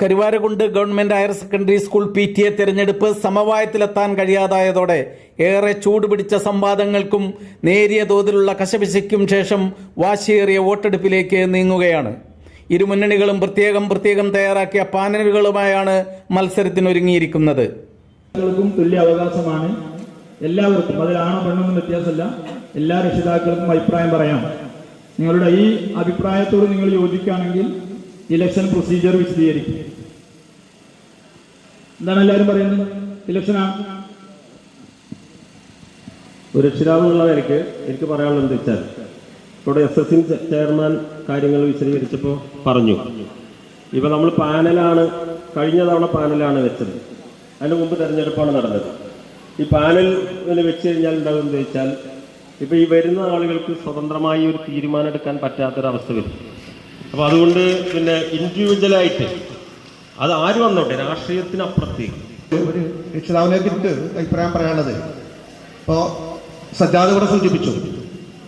Karuvarakundu government higher secondary school P T A തെരഞ്ഞെടുപ്പ് സമവായത്തിലെത്താൻ കഴിയാതായതോടെ ഏറെ ചൂടുപിടിച്ച സംവാദങ്ങൾക്കും നേരിയ തോതിലുള്ള കശപിശയ്ക്കും ശേഷം വാശിയേറിയ വോട്ടെടുപ്പിലേക്ക് നീങ്ങുകയാണ്. ഇരു മുന്നണികളും പ്രത്യേകം പ്രത്യേകം തയ്യാറാക്കിയ പാനലുകളുമായാണ് മത്സരത്തിനൊരുങ്ങിയിരിക്കുന്നത്. രക്ഷിതാക്കൾക്കും തുല്യ അവകാശമാണ്. എല്ലാവർക്കും അതിൽ ആണോ പെണ്ണൊന്നും വ്യത്യാസമല്ല. എല്ലാ രക്ഷിതാക്കൾക്കും അഭിപ്രായം പറയാം. നിങ്ങളുടെ ഈ അഭിപ്രായത്തോട് നിങ്ങൾ യോജിക്കുകയാണെങ്കിൽ ഇലക്ഷൻ പ്രൊസീജിയർ വിശദീകരിക്കും. എന്താണ് എല്ലാവരും പറയുന്നത്? ഇലക്ഷനാണ് ഒരു രക്ഷിതാവുള്ള നിലയ്ക്ക് എനിക്ക് പറയാനുള്ളത് വെച്ചാൽ ഇവിടെ എസ് എസ് ചെയർമാൻ കാര്യങ്ങൾ വിശദീകരിച്ചപ്പോൾ പറഞ്ഞു. ഇപ്പൊ നമ്മൾ പാനലാണ് കഴിഞ്ഞ തവണ പാനലാണ് വെച്ചത്. അതിന് മുമ്പ് തെരഞ്ഞെടുപ്പാണ് നടന്നത്. ഈ പാനലിൽ വെച്ച് കഴിഞ്ഞാൽ ഉണ്ടാകുന്നത് ചോദിച്ചാൽ ഇപ്പോൾ ഈ വരുന്ന ആളുകൾക്ക് സ്വതന്ത്രമായി ഒരു തീരുമാനം എടുക്കാൻ പറ്റാത്തൊരവസ്ഥ വരും. അപ്പോൾ അതുകൊണ്ട് പിന്നെ ഇൻഡിവിജ്വലായിട്ട് അത് ആര് വന്നോട്ടെ? രാഷ്ട്രീയത്തിനപ്പുറത്തേക്ക്. രക്ഷിതാവിനെ കുറിച്ച് അഭിപ്രായം പറയാനുള്ളത്. ഇപ്പോൾ സജ്ജാദ് കൂടെ സൂചിപ്പിച്ചു.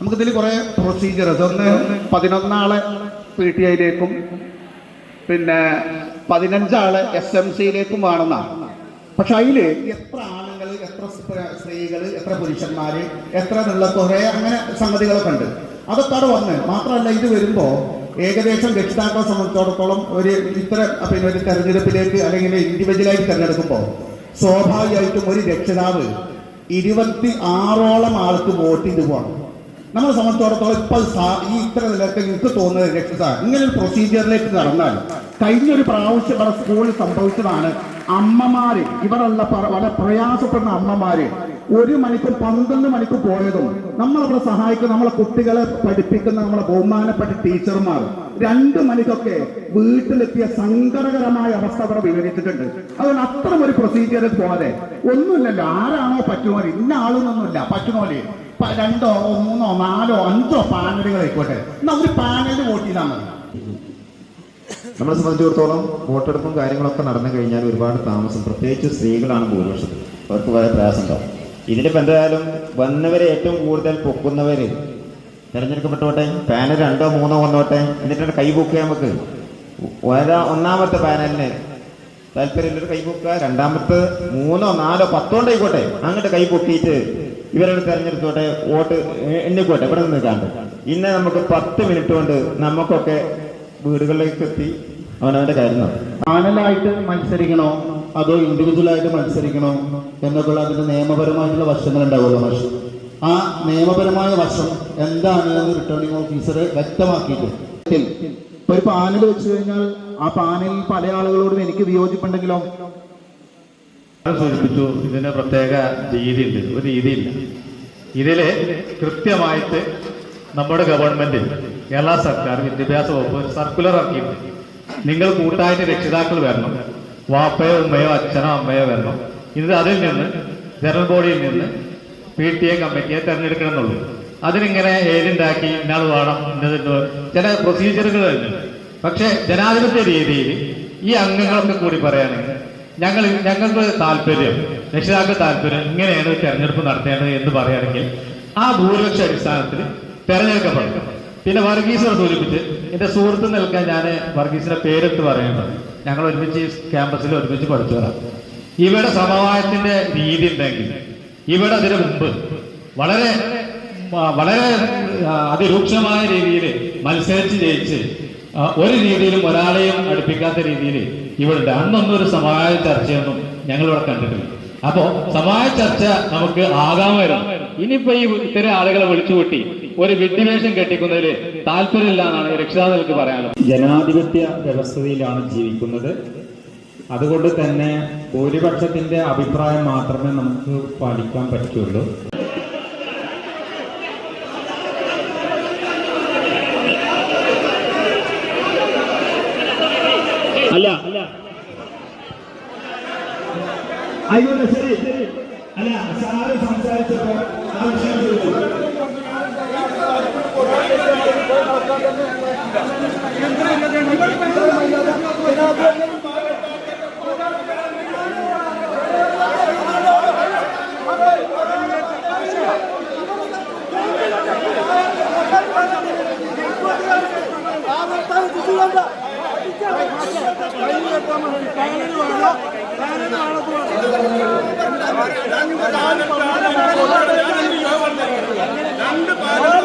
നമുക്കിതിൽ കുറേ പ്രൊസീജിയർസ് ഒന്ന് പതിനൊന്നാളെ പി ടി ഐയിലേക്കും പിന്നെ പതിനഞ്ചാളെ എസ് എം സിയിലേക്കും വേണമെന്നാണ്. പക്ഷെ അതിൽ എത്ര ആണുങ്ങൾ എത്ര സ്ത്രീകൾ എത്ര പുരുഷന്മാര് എത്ര എന്നുള്ള കുറേ അങ്ങനെ സംഗതികളൊക്കെ ഉണ്ട്. അതൊക്കെ അവിടെ വന്ന്. മാത്രമല്ല ഇത് വരുമ്പോൾ ഏകദേശം രക്ഷിതാക്കളെ സംബന്ധിച്ചിടത്തോളം ഒരു ഇത്ര പിന്നെ ഒരു തെരഞ്ഞെടുപ്പിലേക്ക് അല്ലെങ്കിൽ ഇൻഡിവിജ്വലായിട്ട് തിരഞ്ഞെടുക്കുമ്പോൾ സ്വാഭാവികമായിട്ടും ഒരു രക്ഷിതാവ് ഇരുപത്തി ആറോളം ആൾക്ക് വോട്ട് ചെയ്ത് പോകണം. നമ്മളെ സംബന്ധിച്ചിടത്തോളം ഇപ്പോൾ ഈ ഇത്ര നിലയ്ക്ക് എനിക്ക് തോന്നുന്നത് രക്ഷിതാ ഇങ്ങനെ ഒരു പ്രൊസീജിയറിലേക്ക് നടന്നാൽ കഴിഞ്ഞൊരു പ്രാവശ്യം ഇവിടെ സ്കൂളിൽ സംഭവിച്ചതാണ്. അമ്മമാര് പ- വളരെ പ്രയാസപ്പെടുന്ന അമ്മമാര്. ഒരു മണിക്കൂർ പന്ത്രണ്ട് മണിക്കൂർ പോയതും നമ്മളവിടെ സഹായിക്കുന്ന നമ്മളെ കുട്ടികളെ പഠിപ്പിക്കുന്ന നമ്മളെ ബഹുമാനപ്പെട്ട ടീച്ചർമാർ രണ്ട് മണിക്കൊക്കെ വീട്ടിലെത്തിയ സങ്കടകരമായ അവസ്ഥ അവിടെ വിവരിച്ചിട്ടുണ്ട്. അതുകൊണ്ട് അത്തരം ഒരു പ്രൊസീജിയറിൽ പോലെ ഒന്നുമില്ലല്ലോ. ആരാണോ പറ്റുമോ? ഇന്ന ആളൊന്നൊന്നുമില്ല പറ്റുമോലെ രണ്ടോ മൂന്നോ നാലോ അഞ്ചോ പാനലുകൾ ആയിക്കോട്ടെ എന്നാ ഒരു പാനലിന് വോട്ട് ചെയ്താൽ മതി. നമ്മളെ സംബന്ധിച്ചിടത്തോളം വോട്ടെടുപ്പും കാര്യങ്ങളൊക്കെ നടന്നു കഴിഞ്ഞാൽ ഒരുപാട് താമസം പ്രത്യേകിച്ച് സ്ത്രീകളാണ് ഭൂരിപക്ഷത്തിൽ അവർക്ക് വളരെ പ്രയാസമുണ്ടാവും. ഇതിലിപ്പോൾ എന്തായാലും വന്നവരെ ഏറ്റവും കൂടുതൽ പൊക്കുന്നവർ തിരഞ്ഞെടുക്കപ്പെട്ടോട്ടെ പാനൽ രണ്ടോ മൂന്നോ വന്നോട്ടെ എന്നിട്ട് കൈ പൊക്കുക നമുക്ക്. ഒന്നാമത്തെ പാനലിന് താല്പര്യമുള്ളൊരു കൈ പൊക്കുക രണ്ടാമത്തെ മൂന്നോ നാലോ പത്തോണ്ട് ആയിക്കോട്ടെ അങ്ങോട്ട് കൈ പൊക്കിയിട്ട് ഇവരോട് തെരഞ്ഞെടുത്തോട്ടെ വോട്ട് എണ്ണിക്കോട്ടെ ഇവിടെ നിന്ന് കാണും ഇന്ന് നമുക്ക് പത്ത് മിനിറ്റ് കൊണ്ട് നമുക്കൊക്കെ വീടുകളിലേക്ക് എത്തി അവനവന്റെ കാര്യം നടത്തും. പാനലായിട്ട് മത്സരിക്കണോ? അതോ ഇൻഡിവിജ്വലായിട്ട് മത്സരിക്കണോ? എന്നൊക്കെയുള്ള അതിന്റെ നിയമപരമായിട്ടുള്ള വശങ്ങൾ ഉണ്ടാവുമല്ലോ പക്ഷെ ആ നിയമപരമായ വശം എന്താണ് എന്ന് റിട്ടേണിംഗ് ഓഫീസർ വ്യക്തമാക്കിയിട്ട് ഇപ്പൊ ഒരു പാനൽ വെച്ച് കഴിഞ്ഞാൽ ആ പാനൽ പല ആളുകളോടും എനിക്ക് വിയോജിപ്പുണ്ടെങ്കിലോ? സൂചിപ്പിച്ചു ഇതിന് പ്രത്യേക രീതിയുണ്ട്. ഒരു രീതിയില്ല. ഇതിൽ കൃത്യമായിട്ട് നമ്മുടെ ഗവൺമെന്റ് കേരള സർക്കാർ വിദ്യാഭ്യാസ വകുപ്പ് സർക്കുലർ ഇറക്കിയിട്ടുണ്ട്. നിങ്ങൾ കൂട്ടായിട്ട് രക്ഷിതാക്കൾ വരണം. വാപ്പയോ ഉമ്മയോ അച്ഛനോ അമ്മയോ വരണം. ഇത് അതിൽ നിന്ന് ജനറൽ ബോഡിയിൽ നിന്ന് പി ടി എ കമ്മിറ്റിയെ തെരഞ്ഞെടുക്കണം എന്നുള്ളൂ. അതിനിങ്ങനെ ഏജന്റാക്കി ഇന്നാൾ വേണം ഇന്നത് ചില പ്രൊസീജിയറുകൾ തന്നെ പക്ഷേ ജനാധിപത്യ രീതിയിൽ ഈ അംഗങ്ങളൊക്കെ കൂടി പറയുകയാണെങ്കിൽ ഞങ്ങൾ ഞങ്ങൾക്ക് താല്പര്യം രക്ഷിതാക്കൾ താല്പര്യം ഇങ്ങനെയാണ് തെരഞ്ഞെടുപ്പ് നടത്തേണ്ടത് എന്ന് പറയുകയാണെങ്കിൽ ആ ഭൂരിപക്ഷ അടിസ്ഥാനത്തിൽ തെരഞ്ഞെടുക്കപ്പെടും. പിന്നെ വർഗീസിനെ സൂചിപ്പിച്ച് എന്റെ സുഹൃത്ത് നിൽക്കാൻ ഞാൻ വർഗീസിന്റെ പേരെടുത്ത് പറയുന്നത്. ഞങ്ങൾ ഒരുമിച്ച് ക്യാമ്പസിൽ ഒരുമിച്ച് പഠിച്ചു പഠിച്ചവരാണ് ഇവിടെ സമവായത്തിന്റെ രീതി ഉണ്ടെങ്കിൽ ഇവിടെ അതിന് മുമ്പ് വളരെ വളരെ അതിരൂക്ഷമായ രീതിയിൽ മത്സരിച്ച് ജയിച്ച് ഒരു രീതിയിലും ഒരാളെയും അടുപ്പിക്കാത്ത രീതിയിൽ ഇവിടെ അന്നൊന്നും ഒരു സമായ ചർച്ചയൊന്നും ഞങ്ങൾ ഇവിടെ കണ്ടിട്ടില്ല. അപ്പോ സമായ ചർച്ച നമുക്ക് ആകാമായിരുന്നു. ഇനിയിപ്പോ ഈ ഇത്തരം ആളുകളെ വിളിച്ചുകൂട്ടി ഒരു വിഡ്ഢിവേഷം കെട്ടിക്കുന്നതിൽ താല്പര്യമില്ല എന്നാണ് രക്ഷിതാക്കൾക്ക് പറയാനുള്ളത്. ജനാധിപത്യ വ്യവസ്ഥയിലാണ് ജീവിക്കുന്നത്. അതുകൊണ്ട് തന്നെ ഭൂരിപക്ഷത്തിന്റെ അഭിപ്രായം മാത്രമേ നമുക്ക് പാലിക്കാൻ പറ്റുള്ളൂ. അല്ല. ആയിക്കോട്ടെ ശരി ശരി. അല്ല സാറ് സംസാരിച്ചപ്പോ ആ വിഷയം ചോദിച്ചു. രണ്ട് പാലം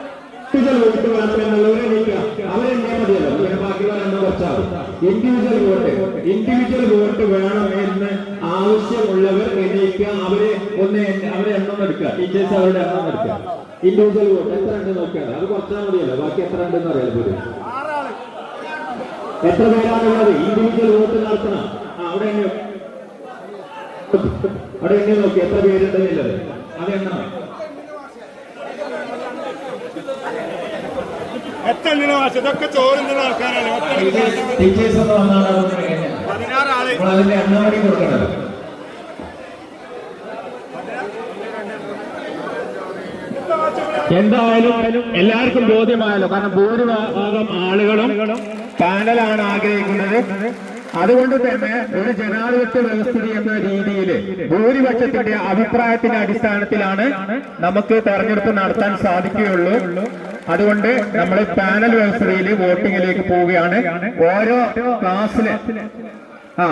ഇൻഡിവിജ്വൽ വോട്ട് വേണം എന്നുള്ളവരെ എണീക്കുക അവരെണ്ണേ മതിയല്ലോ? ഇങ്ങനെ ബാക്കിയുള്ള രണ്ടു കുറച്ചാൽ ഇൻഡിവിജ്വൽ വോട്ട്. ഇൻഡിവിജ്വൽ വോട്ട് വേണം എന്ന് ആവശ്യമുള്ളവർ എണീക്കുക. അവരെ ഒന്ന് അവരെ എണ്ണം എടുക്കുക. ടീച്ചേഴ്സ് അവരുടെ എണ്ണം എടുക്കുക. Individual vote. എത്ര ഉണ്ട് നോക്കിയാൽ അത് കുറച്ചാൽ മതിയല്ലോ. ബാക്കി എത്ര ഉണ്ടെന്ന് അറിയാം പോലും. എത്ര പേരാണുള്ളത് ഇൻഡിവിജ്വൽ വോട്ട് നടത്തണം. അവിടെ അവിടെ എങ്ങനെ നോക്കി. എത്ര പേരുണ്ടെന്നില്ലത് അത് എണ്ണണം. എന്തായാലും എല്ലാവർക്കും ബോധ്യമായല്ലോ. കാരണം ഭൂരിഭാഗം ആളുകളും പാനലാണ് ആഗ്രഹിക്കുന്നത്. അതുകൊണ്ട് തന്നെ ഒരു ജനാധിപത്യ വ്യവസ്ഥിതി എന്ന രീതിയിൽ ഭൂരിപക്ഷത്തിന്റെ അഭിപ്രായത്തിന്റെ അടിസ്ഥാനത്തിലാണ് നമുക്ക് തെരഞ്ഞെടുപ്പ് നടത്താൻ സാധിക്കുകയുള്ളൂ. അതുകൊണ്ട് നമ്മൾ പാനൽ വ്യവസ്ഥയിൽ വോട്ടിങ്ങിലേക്ക് പോവുകയാണ്. ഓരോ ക്ലാസ്സിൽ ആ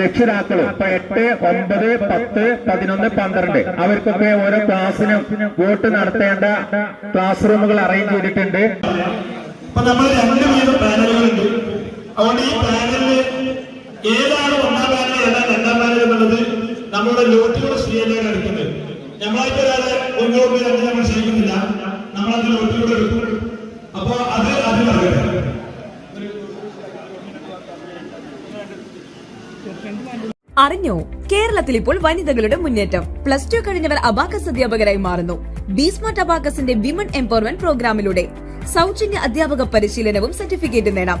രക്ഷിതാക്കൾ ഇപ്പൊ എട്ട് ഒമ്പത് പത്ത് പതിനൊന്ന് പന്ത്രണ്ട് അവർക്കൊക്കെ ഓരോ ക്ലാസ്സിനും വോട്ട് നടത്തേണ്ട ക്ലാസ് റൂമുകൾ അറേഞ്ച് ചെയ്തിട്ടുണ്ട്. അപ്പൊ നമ്മൾ രണ്ട് വീതം പാനലുകളുണ്ട്. അതുകൊണ്ട് ഈ പാനലിൽ ഏതാണ് ഒന്നാം പാനൽ ഏതാണ് രണ്ടാം പാനൽ എന്നുള്ളത് നമ്മുടെ ലോട്ടിലൂടെ ശരിയല്ലാണ് എടുക്കുന്നത്. നമ്മളായിട്ട് ഒരാളെ മുന്നോട്ട് രണ്ട് നമ്മൾ ചെയ്യുന്നില്ല നമ്മളത് ലോട്ടിലൂടെ എടുക്കും. അപ്പൊ അത് അത് പറയട്ടെ അറിഞ്ഞോ? കേരളത്തിൽ ഇപ്പോൾ വനിതകളുടെ മുന്നേറ്റം. പ്ലസ് ടു കഴിഞ്ഞവർ അബാക്കസ് അധ്യാപകരായി മാറുന്നു. ബീസ്മാർട്ട് അബാക്കസിന്റെ വിമൻ എംപവർമെന്റ് പ്രോഗ്രാമിലൂടെ സൗജന്യ അധ്യാപക പരിശീലനവും സർട്ടിഫിക്കറ്റ് നേടാം.